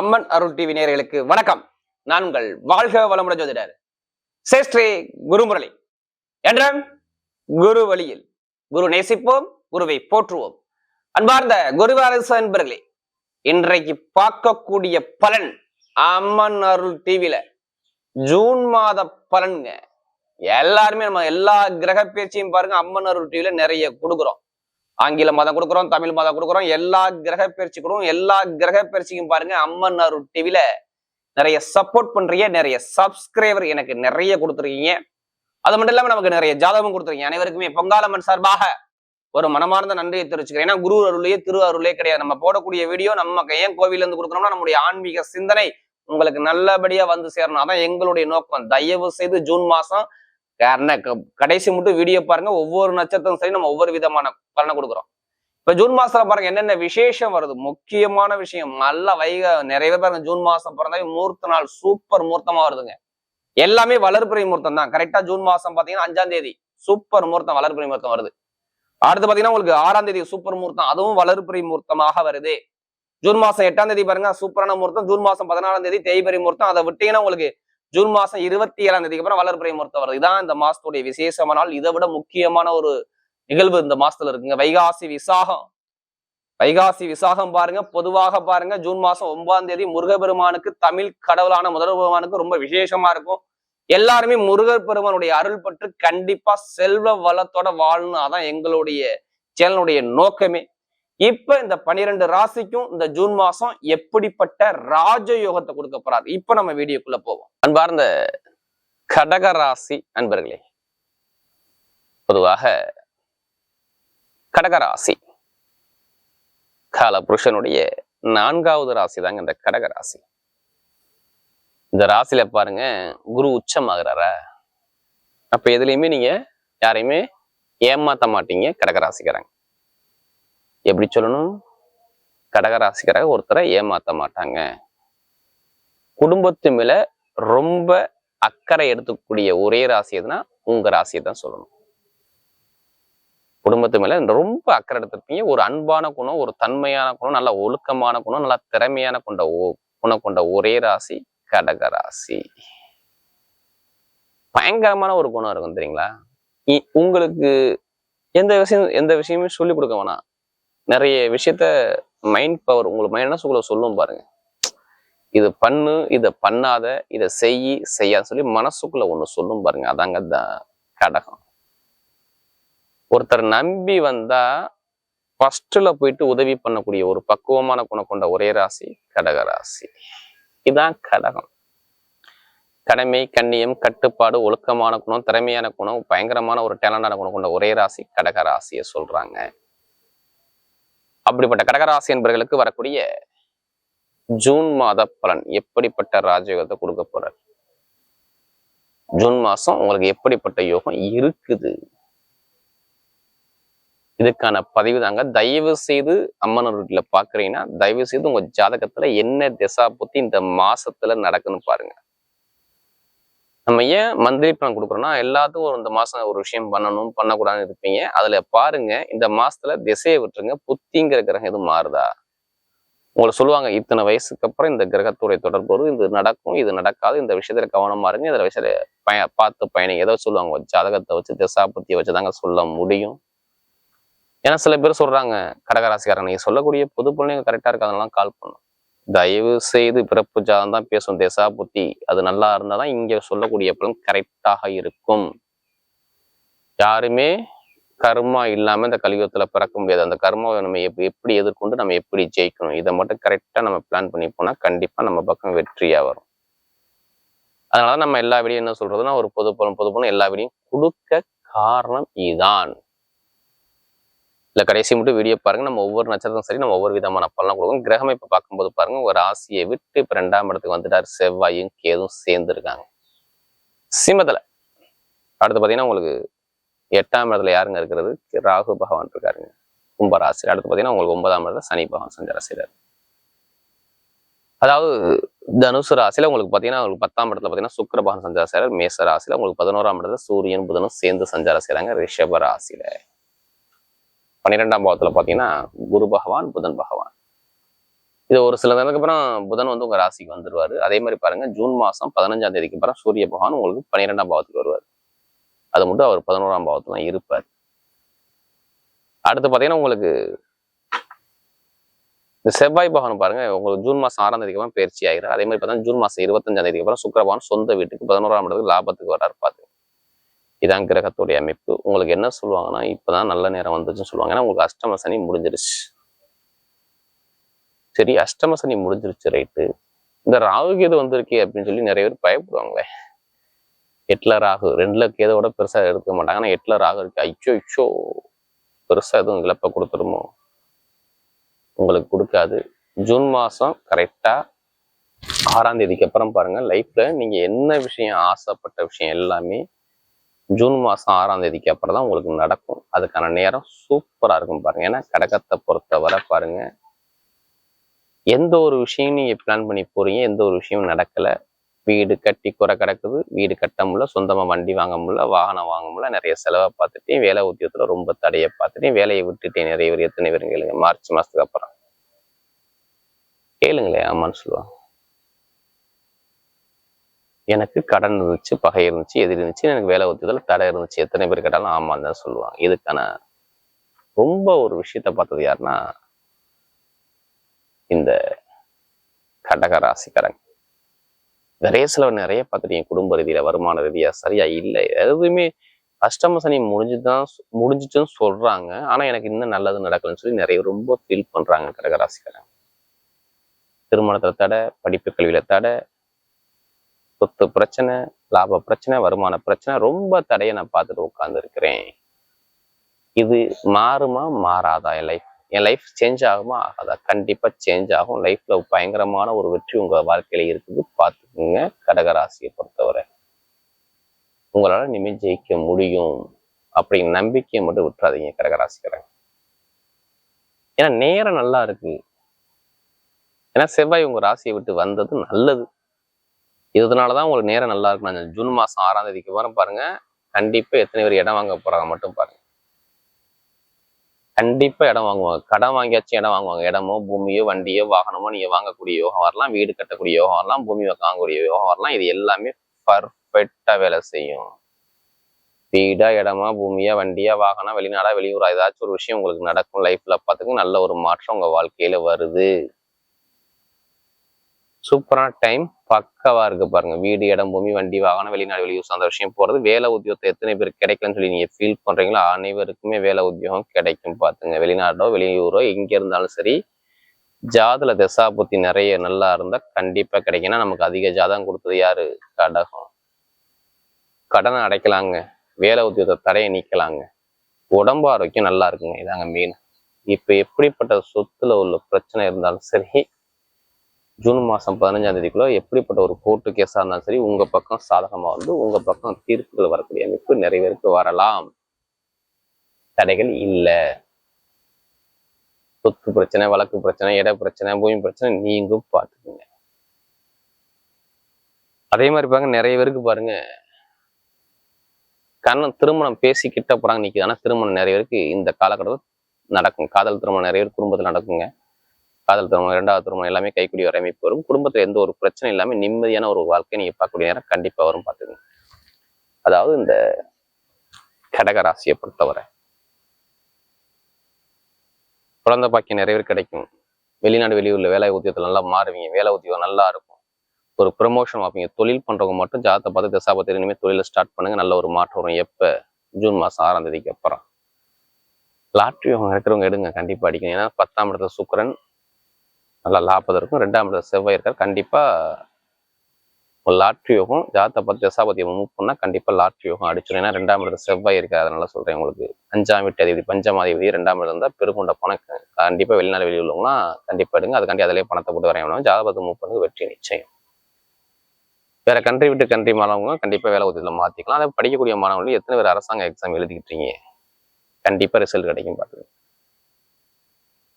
அம்மன் அருள் TV நேயர்களுக்கு வணக்கம். நான் உங்கள் வாழ்க வளமுடன் ஜோதிடர் சேஷ்டே குருமுரளி. என்ற குரு வழியில் குரு நேசிப்போம் குருவை போற்றுவோம். அன்பார்ந்த குருவாரசு அன்பர்களே இன்றைக்கு பார்க்கக்கூடிய பலன் அம்மன் அருள் டிவியில ஜூன் மாத பலனுங்க. எல்லாருமே நம்ம எல்லா கிரக பேச்சையும் பாருங்க அம்மன் அருள் டிவியில நிறைய கொடுக்குறோம். ஆங்கில மதம் கொடுக்குறோம் தமிழ் மதம் கொடுக்குறோம் எல்லா கிரக பயிற்சி எல்லா கிரக பயிற்சிக்கும் பாருங்க அம்மன் அருள் டிவில நிறைய சப்போர்ட் பண்றீங்க நிறைய சப்ஸ்கிரைபர் எனக்கு நிறைய கொடுத்துருக்கீங்க. அது மட்டும் இல்லாம நமக்கு நிறைய ஜாதகம் கொடுத்துருக்கீங்க. அனைவருக்குமே பொங்காலம்மன் சார்பாக ஒரு மனமார்ந்த நன்றியை தெரிவிச்சுக்கிறேன். ஏன்னா குரு அருளே திரு அருளே கிடையாது. நம்ம போடக்கூடிய வீடியோ நம்ம ஏன் கோவில்ல இருந்து கொடுக்குறோம்னா நம்முடைய ஆன்மீக சிந்தனை உங்களுக்கு நல்லபடியா வந்து சேரணும். அதான் எங்களுடைய நோக்கம். தயவு செய்து ஜூன் மாசம் காரணம் கடைசி மட்டும் வீடியோ பாருங்க. ஒவ்வொரு நட்சத்திரம் சரி நம்ம ஒவ்வொரு விதமான பலனை கொடுக்குறோம். இப்ப ஜூன் மாசத்துல பாருங்க என்னென்ன விசேஷம் வருது? முக்கியமான விஷயம் நல்ல வைக நிறைய பேர் பாருங்க ஜூன் மாசம் பிறந்தாவே மூர்த்த நாள் சூப்பர் மூர்த்தமா வருதுங்க. எல்லாமே வளர்பிறை முகூர்த்தம் தான். கரெக்டா ஜூன் மாசம் பாத்தீங்கன்னா அஞ்சாம் தேதி சூப்பர் முகூர்த்தம் வளர்பிறை முகூர்த்தம் வருது. அடுத்து பாத்தீங்கன்னா உங்களுக்கு ஆறாம் தேதி சூப்பர் முகூர்த்தம் அதுவும் வளர்பிறை முகூர்த்தமாக வருது. ஜூன் மாசம் எட்டாம் தேதி பாருங்க சூப்பரான முகூர்த்தம் ஜூன் மாசம் பதினாலாம் தேதி தேய்பிறை முகூர்த்தம் அதை விட்டீங்கன்னா உங்களுக்கு ஜூன் மாசம் இருபத்தி ஏழாம் தேதிக்கு அப்புறம் வளர்பிறை முகூர்த்தம் வருது. இதான் இந்த மாசத்துடைய விசேஷமான நாள் இதை விட முக்கியமான ஒரு நிகழ்வு இந்த மாசத்துல இருக்குங்க. வைகாசி விசாகம். வைகாசி விசாகம் பாருங்க. பொதுவாக பாருங்க ஜூன் மாசம் ஒன்பதாம் தேதி முருகப்பெருமானுக்கு தமிழ் கடவுளான முதல் பெருமானுக்கு ரொம்ப விசேஷமா இருக்கும். எல்லாருமே முருகர் பெருமானுடைய அருள் பற்று கண்டிப்பா செல்வ வளத்தோட வாழணும் அதான் எங்களுடைய சேனலுடைய நோக்கமே. இப்ப இந்த பனிரெண்டு ராசிக்கும் இந்த ஜூன் மாசம் எப்படிப்பட்ட ராஜயோகத்தை கொடுக்க போறாரு? இப்ப நம்ம வீடியோக்குள்ள போவோம். அன்பார்ந்த கடக ராசி அன்பர்களே பொதுவாக கடகராசி கால புருஷனுடைய நான்காவது ராசி தாங்க இந்த கடக ராசி. இந்த ராசியில பாருங்க குரு உச்சமாகிறாரா? அப்ப எதுலையுமே நீங்க யாரையுமே ஏமாத்த மாட்டீங்க கடகராசிக்காரங்க எப்படி சொல்லணும்? கடகராசிக்காரங்க ஒருத்தரை ஏமாத்த மாட்டாங்க. குடும்பத்து மேல ரொம்ப அக்கறை எடுத்துக்கூடிய ஒரே ராசி எதுனா உங்க ராசியை தான் சொல்லணும். குடும்பத்து மேல ரொம்ப அக்கறை எடுத்திருப்பீங்க. ஒரு அன்பான குணம் ஒரு தன்மையான குணம் நல்ல ஒழுக்கமான குணம் நல்ல திறமையான கொண்ட ஓ- குணம் கொண்ட ஒரே ராசி கடக ராசி. பயங்கரமான ஒரு குணம் இருக்கும் தெரியுங்களா? இ- உங்களுக்கு எந்த விஷயம் எந்த விஷயமும் சொல்லி கொடுக்க வேணாம். நிறைய விஷயத்த மைண்ட் பவர் உங்களுக்கு மைண்ட் என்ன சொல்லும் பாருங்க. இது பண்ணு இதை பண்ணாத இதை செய் செய்யாத சொல்லி மனசுக்குள்ள ஒண்ணு சொல்லும் பாருங்க. அதாங்க கடகம். ஒருத்தர் நம்பி வந்தா ஃபர்ஸ்ட்ல போயிட்டு உதவி பண்ணக்கூடிய ஒரு பக்குவமான குணம் கொண்ட ஒரே ராசி கடக ராசி. இதான் கடகம். கடமை கண்ணியம் கட்டுப்பாடு ஒழுக்கமான குணம் திறமையான குணம் பயங்கரமான ஒரு டேலண்டான குணம் கொண்ட ஒரே ராசி கடக ராசியை சொல்றாங்க. அப்படிப்பட்ட கடகராசி என்பர்களுக்கு வரக்கூடிய ஜூன் மாத பலன் எப்படிப்பட்ட ராஜயோகத்தை கொடுக்க போறார்? ஜூன் மாசம் உங்களுக்கு எப்படிப்பட்ட யோகம் இருக்குது? இதுக்கான பதிவு தாங்க. தயவு செய்து அம்மன் வீட்டில் பாக்குறீங்கன்னா தயவு செய்து உங்க ஜாதகத்துல என்ன திசா புத்தி இந்த மாசத்துல நடக்குன்னு பாருங்க. நம்ம ஏன் மந்த்லி பணம் கொடுக்குறோம்னா எல்லாத்துக்கும் ஒரு இந்த மாதம் ஒரு விஷயம் பண்ணணும் பண்ணக்கூடாதுன்னு இருப்பீங்க. அதில் பாருங்க இந்த மாசத்துல திசையை விட்டுருங்க. புத்திங்கிற கிரகம் எதுவும் மாறுதா? உங்களை சொல்லுவாங்க இத்தனை வயசுக்கு அப்புறம் இந்த கிரகத்துடைய தொடர்பு இது நடக்கும் இது நடக்காது இந்த விஷயத்துல கவனமா இருங்க இதில் விஷயத்துல பய பார்த்து பயணிங்க. ஏதோ சொல்லுவாங்க ஜாதகத்தை வச்சு திசா புத்தியை வச்சு தாங்க சொல்ல முடியும். ஏன்னா சில பேர் சொல்றாங்க கடகராசிக்காரன் நீங்க சொல்லக்கூடிய பொது பிள்ளைங்க கரெக்டாக இருக்காதனால கால் பண்ணும். தயவு செய்து பிறப்பு ஜாதம் தான் பேசும். தேசா புத்தி. அது நல்லா இருந்தாதான் இங்கே சொல்லக்கூடிய பலன் கரெக்டாக இருக்கும். யாருமே கர்மா இல்லாமல் இந்த கலியுகத்தில் பிறக்க முடியாது. அந்த கர்மாவை நம்ம எப் எப்படி எதிர்கொண்டு நம்ம எப்படி ஜெயிக்கணும்? இதை மட்டும் கரெக்டா நம்ம பிளான் பண்ணி போனால் கண்டிப்பா நம்ம பக்கம் வெற்றியா வரும். அதனால நம்ம எல்லா வீடியும் என்ன சொல்றதுன்னா ஒரு பொது பலன் பொது எல்லா வீடியும் கொடுக்க காரணம் இதான். இல்லை கடைசி மட்டும் வீடியோ பாருங்க. நம்ம ஒவ்வொரு நட்சத்திரம் சரி நம்ம ஒவ்வொரு விதமான பலன் கொடுக்கும். கிரகம் இப்போ பார்க்கும்போது பாருங்க ஒரு ராசியை விட்டு இப்போ ரெண்டாம் இடத்துக்கு வந்துட்டார். செவ்வாயும் கேதும் சேர்ந்து இருக்காங்க அடுத்து பாத்தீங்கன்னா உங்களுக்கு எட்டாம் இடத்துல யாருங்க இருக்கிறது? ராகு பகவான் இருக்காருங்க. கும்பராசி அடுத்து பாத்தீங்கன்னா உங்களுக்கு ஒன்பதாம் இடத்துல சனி பகவான் சஞ்சாரம் செய்றாரு. அதாவது தனுசு ராசியில் உங்களுக்கு பாத்தீங்கன்னா உங்களுக்கு பத்தாம் இடத்துல பாத்தீங்கன்னா சுக்கிர சஞ்சாரம் செய்கிறார் மேச ராசியில் உங்களுக்கு பதினோராம் இடத்துல சூரியன் புதனும் சேர்ந்து சஞ்சாரம் செய்கிறாங்க ரிஷப ராசியில். பன்னிரெண்டாம் பாவத்தில் பாத்தீங்கன்னா குரு பகவான் புதன் பகவான். இது ஒரு சில நேரத்துக்கு அப்புறம் புதன் வந்து உங்க ராசிக்கு வந்துருவாரு. அதே மாதிரி பாருங்க ஜூன் மாசம் பதினஞ்சாம் தேதிக்கு அப்புறம் சூரிய பகவான் உங்களுக்கு பன்னிரெண்டாம் பாவத்துக்கு வருவார். அது மட்டும் அவர் பதினோராம் பாவத்துல தான் இருப்பார். அடுத்து பாத்தீங்கன்னா உங்களுக்கு இந்த செவ்வாய் பகவான் பாருங்க உங்களுக்கு ஜூன் மாசம் ஆறாம் தேதிக்கு அப்புறம் பயிற்சி ஆகிறார் அதே மாதிரி பார்த்தா ஜூன் மாசம் இருபத்தஞ்சாம் தேதிக்கு அப்புறம் சுக்கரபகவான் சொந்த வீட்டுக்கு பதினோராம் இடத்துக்கு லாபத்துக்கு வர்றாரு பார்த்து இதான் கிரகத்துடைய அமைப்பு. உங்களுக்கு என்ன சொல்லுவாங்கன்னா இப்பதான் நல்ல நேரம் வந்துச்சுன்னு சொல்லுவாங்க. ஏன்னா உங்களுக்கு அஷ்டம சனி முடிஞ்சிருச்சு. சரி அஷ்டம சனி முடிஞ்சிருச்சு ரைட்டு இந்த ராகு கேது வந்திருக்கே அப்படின்னு சொல்லி நிறைய பேர் பயப்படுவாங்களே. எட்டில் ராகு ரெண்டுல கேதோட பெருசா எடுக்க மாட்டாங்க. ஆனால் எட்டில் ராகு இருக்கு. ஐயோ ஐயோ. பெருசா எதுவும் இழப்ப கொடுத்துருமோ? உங்களுக்கு கொடுக்காது. ஜூன் மாசம் கரெக்டா ஆறாம் தேதிக்கு அப்புறம் பாருங்க. லைஃப்பில் நீங்க என்ன விஷயம் ஆசைப்பட்ட விஷயம் எல்லாமே ஜூன் மாதம் ஆறாம் தேதிக்கு அப்புறம் தான் உங்களுக்கு நடக்கும். அதுக்கான நேரம் சூப்பராக இருக்கும் பாருங்க. ஏன்னா கடகத்தை பொறுத்தவரை பாருங்க எந்த ஒரு விஷயம் நீங்கள் பிளான் பண்ணி போறீங்க எந்த ஒரு விஷயமும் நடக்கலை. வீடு கட்டி குறை கிடக்குது வீடு கட்ட முடியல சொந்தமாக வண்டி வாங்க முடியல வாகனம் வாங்க முடியல நிறைய செலவை பார்த்துட்டேன் வேலை உத்தியோகத்தில் ரொம்ப தடையை பார்த்துட்டேன் வேலையை விட்டுட்டேன் நிறைய பேர் எத்தனை பேர் கேளுங்க மார்ச் மாதத்துக்கு அப்புறம். கேளுங்களேன் ஆமான்னு சொல்லுவாங்க. எனக்கு கடன் இருந்துச்சு பகை இருந்துச்சு எதிரி இருந்துச்சு எனக்கு வேலை ஒத்துதல் தடை இருந்துச்சு. எத்தனை பேர் கேட்டாலும் ஆமான்னு தான் சொல்லுவாங்க. இதுக்கான ரொம்ப ஒரு விஷயத்த பார்த்தது யாருன்னா இந்த கடக ராசிக்காரங்க. நிறைய செலவு நிறைய பார்த்துட்டீங்க குடும்ப ரீதியில வருமான ரீதியா சரியா இல்லை. எதுவுமே அஷ்டம சனி முடிஞ்சுதான் முடிஞ்சிட்டுன்னு சொல்றாங்க. ஆனா எனக்கு இன்னும் நல்லது நடக்கலன்னு சொல்லி நிறைய ரொம்ப ஃபீல் பண்றாங்க கடகராசிக்காரங்க திருமணத்துல தடை படிப்பு கல்வியில தடை சொத்து பிரச்சனை லாப பிரச்சனை வருமான பிரச்சனை ரொம்ப தடையை நான் பார்த்துட்டு உட்கார்ந்து இருக்கிறேன் இது மாறுமா? மாறாதா? என் லைஃப் என் லைஃப் சேஞ்ச் ஆகுமா? ஆகாதா? கண்டிப்பா சேஞ்ச் ஆகும். லைஃப்பில் பயங்கரமான ஒரு வெற்றி உங்க வாழ்க்கையில இருக்குது. பார்த்துக்குங்க. கடகராசியை பொறுத்தவரை. உங்களால இனிமேல் ஜெயிக்க முடியும். அப்படிங்கிற நம்பிக்கையை மட்டும் விட்டுறாதீங்க கடகராசிக்கிறேன் ஏன்னா நேரம் நல்லா இருக்கு. ஏன்னா செவ்வாய் உங்க ராசியை விட்டு வந்தது நல்லது. இதனால தான் உங்களுக்கு நேரம் நல்லா இருக்கு நான் ஜூன் மாசம் ஆறாம் தேதிக்கு வரும் பாருங்க. கண்டிப்பாக எத்தனை பேர் இடம் வாங்க போறாங்க மட்டும் பாருங்க. கண்டிப்பா இடம் வாங்குவாங்க. கடன் வாங்கியாச்சும் இடம் வாங்குவாங்க. இடமோ பூமியோ வண்டியோ வாகனமோ நீங்க வாங்கக்கூடிய யோகம் வரலாம். வீடு கட்டக்கூடிய யோகம் வரலாம். பூமி வாங்கக்கூடிய யோகம் வரலாம். இது எல்லாமே பர்ஃபெக்டாக வேலை செய்யும். வீடா இடமா பூமியா வண்டியா வாகனம் வெளிநாடா வெளியூரா ஏதாச்சும் ஒரு விஷயம் உங்களுக்கு நடக்கும் லைஃப்ல பார்த்துக்கு நல்ல ஒரு மாற்றம் உங்க வாழ்க்கையில வருது. சூப்பரான டைம் பக்கவா இருக்கு பாருங்க. வீடு இடம் பூமி வண்டி வாகனம் வெளிநாடு வெளியூர் அந்த விஷயம் போறது. வேலை உத்தியோகத்தை எத்தனை பேர் கிடைக்கலன்னு சொல்லி நீங்க ஃபீல் பண்றீங்களோ அனைவருக்குமே வேலை உத்தியோகம் கிடைக்கும் பாத்துங்க. வெளிநாடோ வெளியூரோ எங்க இருந்தாலும் சரி ஜாதுல தசாபுத்தி நிறைய நல்லா இருந்தா கண்டிப்பா கிடைக்கும். நமக்கு அதிக ஜாதகம் கொடுத்தது யாரு? கடகம். கடனை அடைக்கலாங்க. வேலை உத்தியோகத்தை தடையை நீக்கலாங்க. உடம்பு ஆரோக்கியம் நல்லா இருக்குங்க. இதாங்க மெயின் இப்ப எப்படிப்பட்ட சொத்துல உள்ள பிரச்சனை இருந்தாலும் சரி ஜூன் மாதம் பதினஞ்சாம் தேதிக்குள்ள எப்படிப்பட்ட ஒரு கோர்ட்டு கேஸாக இருந்தாலும் சரி உங்கள் பக்கம் சாதகமாக வந்து உங்கள் பக்கம் தீர்ப்புகள் வரக்கூடிய அமைப்பு நிறைய பேருக்கு வரலாம். தடைகள் இல்லை. சொத்து பிரச்சனை வழக்கு பிரச்சனை இட பிரச்சனை பூமி பிரச்சனை நீங்கும் பார்த்துக்குங்க. அதே மாதிரி பாருங்க நிறைய பேருக்கு பாருங்க. கண்ணன் திருமணம் பேசி கிட்ட போறாங்க நிக்குது. ஆனால் திருமணம் நிறைய பேருக்கு இந்த காலகட்டத்தில் நடக்கும். காதல் திருமணம் நிறைய பேர் குடும்பத்தில் நடக்குங்க. காதல் திருமணம் இரண்டாவது திருமணம் எல்லாமே கைக்குடி வர அமைப்பு வரும். குடும்பத்தில் எந்த ஒரு பிரச்சனை இல்லாமல் நிம்மதியான ஒரு வாழ்க்கை நீங்கள் பார்க்கக்கூடிய நேரம் கண்டிப்பாக வரும் பார்த்துக்கங்க. அதாவது இந்த கடகராசியை பொறுத்தவரை. குழந்தை பாக்கியம் நிறைய பேர் கிடைக்கும். வெளிநாடு வெளியூர்ல வேலை உத்தியோகத்தில் நல்லா மாறுவீங்க. வேலை உத்தியோகம் நல்லா இருக்கும். ஒரு ப்ரமோஷன் பார்ப்பீங்க. தொழில் பண்ணுறவங்க மட்டும் ஜாதத்தை பார்த்து தசா பார்த்து இனிமேல் தொழிலை ஸ்டார்ட் பண்ணுங்க. நல்ல ஒரு மாற்றம் வரும். எப்போ? ஜூன் மாதம் ஆறாம் தேதிக்கு அப்புறம். லாட்ரி அவங்க இருக்கிறவங்க எடுங்க. கண்டிப்பாக அடிக்கணும். ஏன்னா பத்தாம் இடத்துல சுக்கரன் நல்லா லாபம் இருக்கும். ரெண்டாம் இடத்துல செவ்வாய் இருக்கார். கண்டிப்பாக ஒரு லாட்ரி யோகம் ஜாதத்தை பார்த்து தசாபதியை மூவ் பண்ணால் கண்டிப்பாக லாட்ரி யோகம் அடிச்சிடும் ஏன்னா ரெண்டாம் இடத்துல செவ்வாய் இருக்கு அதனால சொல்கிறேன் உங்களுக்கு. அஞ்சாம் வீட்டு அதிபதி பஞ்சமாதிபதி ரெண்டாம் இடம் இருந்தால் பெருங்கொண்ட பணம் கண்டிப்பாக வெளிநாடு வெளியே உள்ளவங்களாம் கண்டிப்பாக எடுங்க. அதுக்காண்டி அதிலே பணத்தை போட்டு வரையணும் ஜாதகத்தை மூவ் பண்ணுறது வெற்றி நிச்சயம். வேற கண்ட்ரி விட்டு கண்ட்ரி மாணவங்க கண்டிப்பாக வேலை உதவியில் மாற்றிக்கலாம் அதை படிக்கக்கூடிய மாணவர்களும் எத்தனை பேர் அரசாங்க எக்ஸாம் எழுதிக்கிட்டீங்க கண்டிப்பாக ரிசல்ட் கிடைக்கும் பாருங்க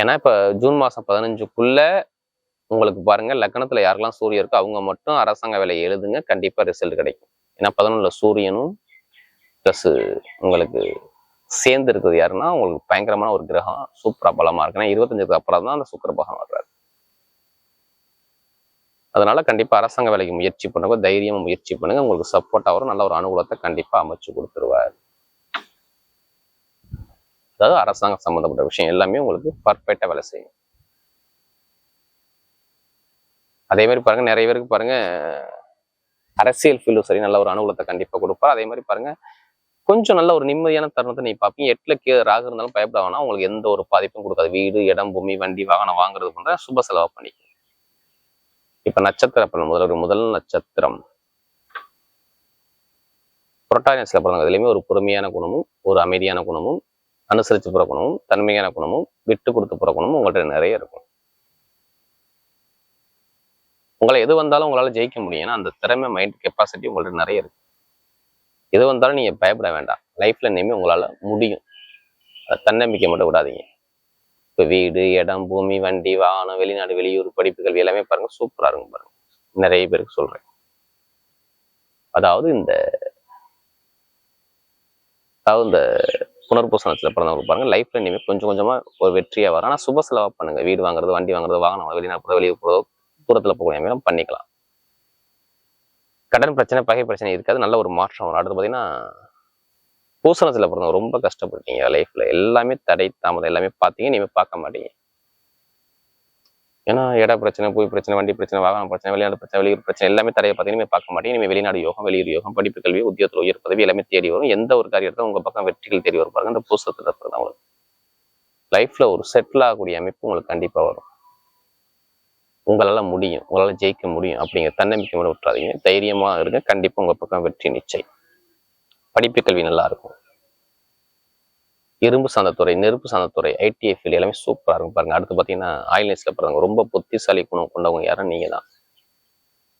ஏன்னா இப்போ ஜூன் மாதம் பதினஞ்சுக்குள்ள உங்களுக்கு பாருங்கள் லக்னத்தில் யாரெல்லாம் சூரியன் இருக்கோ அவங்க மட்டும் அரசாங்க வேலை எழுதுங்க கண்டிப்பாக ரிசல்ட் கிடைக்கும். ஏன்னா பதினொன்றில் சூரியனும் ப்ளஸ் உங்களுக்கு சேர்ந்து இருக்குது யாருன்னா உங்களுக்கு பயங்கரமான ஒரு கிரகம் சூப்பராக பலமாக இருக்கு. ஏன்னா இருபத்தஞ்சுக்கு அப்புறம் தான் அந்த சுக்கர பகம் வர்றாரு. அதனால கண்டிப்பாக அரசாங்க வேலைக்கு முயற்சி பண்ணுங்க தைரியமாக முயற்சி பண்ணுங்க உங்களுக்கு சப்போர்ட்டா வரும் நல்ல ஒரு அனுகூலத்தை கண்டிப்பாக அமைச்சு கொடுத்துருவார். அதாவது அரசாங்கம் சம்மந்தப்பட்ட விஷயம் எல்லாமே உங்களுக்கு பர்ஃபெக்டாக வேலை செய்யும். அதே மாதிரி பாருங்க நிறைய பேருக்கு பாருங்க அரசியல் ஃபீல்டும் சரி நல்ல ஒரு அனுகூலத்தை கண்டிப்பா கொடுப்பார். அதே மாதிரி பாருங்க கொஞ்சம் நல்ல ஒரு நிம்மதியான தருணத்தை நீ பார்ப்பீங்க. எட்டுல கே ராக இருந்தாலும் பயப்பட வேணாம். உங்களுக்கு எந்த ஒரு பாதிப்பும் கொடுக்காது. வீடு இடம் பூமி வண்டி வாகனம் வாங்குறது போன்ற சுப செலவு பண்ணிக்க இப்ப நட்சத்திர பலன் முதல் ஒரு முதல் நட்சத்திரம். புரட்டாசியில் பிறந்தவங்க இதுலையுமே ஒரு பொறுமையான குணமும் ஒரு அமைதியான குணமும் அனுசரித்து பிறக்கணும் தன்மையான குணமும் விட்டு கொடுத்து பிறக்கணும் உங்கள்கிட்ட நிறைய இருக்கும். உங்களை எது வந்தாலும் உங்களால ஜெயிக்க முடியும் ஏன்னா அந்த திறமை மைண்ட் கெப்பாசிட்டி உங்கள்கிட்ட நிறைய இருக்கு. எது வந்தாலும் நீங்க பயப்பட வேண்டாம். லைஃப்ல இனிமே உங்களால முடியும். அதை தன்னம்பிக்கை மட்டும் விடாதீங்க. இப்போ வீடு இடம் பூமி வண்டி வாகனம் வெளிநாடு வெளியூர் படிப்புகள் எல்லாமே பாருங்க சூப்பரா இருக்கும் பாருங்க. நிறைய பேருக்கு சொல்றேன். அதாவது இந்த அதாவது இந்த புனர்பூசணத்துல பிறந்தவங்க பாருங்கள் லைஃப்ல இனிமேல் கொஞ்சம் கொஞ்சமாக ஒரு வெற்றியா வரும். ஆனால் சுப செலவா பண்ணுங்க. வீடு வாங்குறது வண்டி வாங்குறது வாகனம் வெளிநாடு போறது வெளியே போகிறதோ தூரத்தில் போகக்கூடிய மேலும் பண்ணிக்கலாம். கடன் பிரச்சனை பகை பிரச்சனை இருக்காது. நல்ல ஒரு மாற்றம் வரும். அடுத்து பார்த்தீங்கன்னா பூசணத்துல பிறந்தவங்க ரொம்ப கஷ்டப்பட்டீங்க லைஃப்பில் எல்லாமே தடை தாமதம் எல்லாமே பார்த்தீங்க இனிமேல் பார்க்க மாட்டீங்க. ஏன்னா இட பிரச்சனை போய் பிரச்சனை வண்டி பிரச்சனை வாகன பிரச்சனை வெளிநாடு பிரச்சனை வெளியூர் பிரச்சனை எல்லாமே தடையை பார்த்தீங்கன்னா பார்க்க மாட்டேன். இனிமேல் வெளிநாடு யோகம் வெளியூர் யோகம் படிப்பு கல்வி உத்தியோகத்தில் உயர் பதவி எல்லாமே தேடி வரும். எந்த ஒரு காரியத்தை உங்கள் பக்கம் வெற்றிகள் தேடி வரும் பாருங்க. இந்த தான் உங்களுக்கு லைஃப்பில் ஒரு செட்டில் ஆகக்கூடிய அமைப்பு உங்களுக்கு கண்டிப்பாக வரும். உங்களால் முடியும். உங்களால் ஜெயிக்க முடியும். அப்படிங்கிற தன்னம்பிக்கை விட விட்டுறாதீங்க. தைரியமாக இருங்க. கண்டிப்பாக உங்கள் பக்கம் வெற்றி நிச்சயம். படிப்பு கல்வி நல்லா இருக்கும். இரும்பு சார்ந்த துறை நெருப்பு சார்ந்த துறை ஐடிஐ ஃபீல்டு எல்லாமே சூப்பரா இருக்கும் பாருங்க. அடுத்து பாத்தீங்கன்னா ஆயில்நெஸ்ல பிறந்தவங்க ரொம்ப புத்திசாலி குணம் கொண்டவங்க யாரும் நீங்கள் தான்.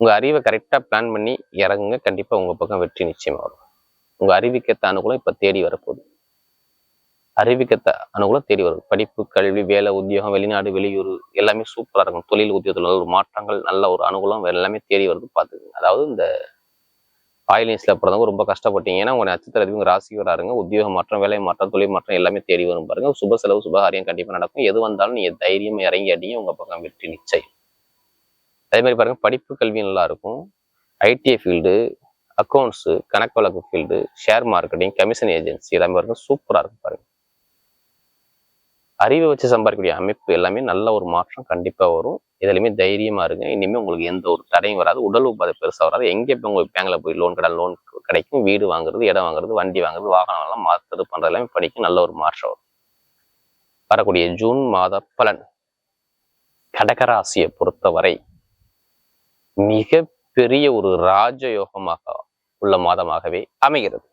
உங்க அறிவை கரெக்டா பிளான் பண்ணி இறங்குங்க. கண்டிப்பா உங்க பக்கம் வெற்றி நிச்சயமா வரும். உங்க அறிவிக்கத்த அனுகூலம் இப்ப தேடி வரப்போகுது. அறிவிக்கத்த அனுகூலம் தேடி வரும். படிப்பு கல்வி வேலை உத்தியோகம் வெளிநாடு வெளியூர் எல்லாமே சூப்பரா இருக்கும். தொழில் உத்தியோகத்தில் ஒரு மாற்றங்கள் நல்ல ஒரு அனுகூலம் எல்லாமே தேடி வருது பார்த்துக்குங்க அதாவது இந்த ஆயிலின்ஸ்ல பிறந்தவங்க ரொம்ப கஷ்டப்பட்டீங்க. ஏன்னா உங்கள் நட்சத்திரத்துக்கு உங்கள் ராசி வராருங்க. உத்தியோக மாற்றம் வேலை மாற்றம் தொழில் மாற்றம் எல்லாமே தேடி வரும் பாருங்க. சுப செலவு சுபகாரியம் கண்டிப்பாக நடக்கும். எது வந்தாலும் நீங்கள் தைரியம் இறங்கி அடிங்க உங்கள் பக்கம் வெற்றி நிச்சயம். அதே மாதிரி பாருங்க படிப்பு கல்வி நல்லா இருக்கும். ஐடிஐ ஃபீல்டு அக்கௌண்ட்ஸு கணக்கு வழக்கு field share marketing commission agency எல்லாமே பாருங்க சூப்பராக இருக்கும் பாருங்க. அறிவை வச்சு சம்பாதிக்கக்கூடிய அமைப்பு எல்லாமே நல்ல ஒரு மாற்றம் கண்டிப்பாக வரும். இதுலையுமே தைரியமாக இருங்க. இனிமேல் உங்களுக்கு எந்த ஒரு தடையும் வராது. உடல் உபாதை பெருசாக வராது. எங்கே இப்போ உங்களுக்கு பேங்க்ல போய் லோன் கடன் லோன் கிடைக்கும். வீடு வாங்குறது இடம் வாங்குறது வண்டி வாங்குறது வாகனம் எல்லாம் மாற்றுறது பண்றது எல்லாமே படிக்கும் நல்ல ஒரு மாற்றம் வரும். வரக்கூடிய ஜூன் மாத பலன். கடகராசியை பொறுத்தவரை மிக பெரிய ஒரு ராஜயோகமாக உள்ள மாதமாகவே அமைகிறது.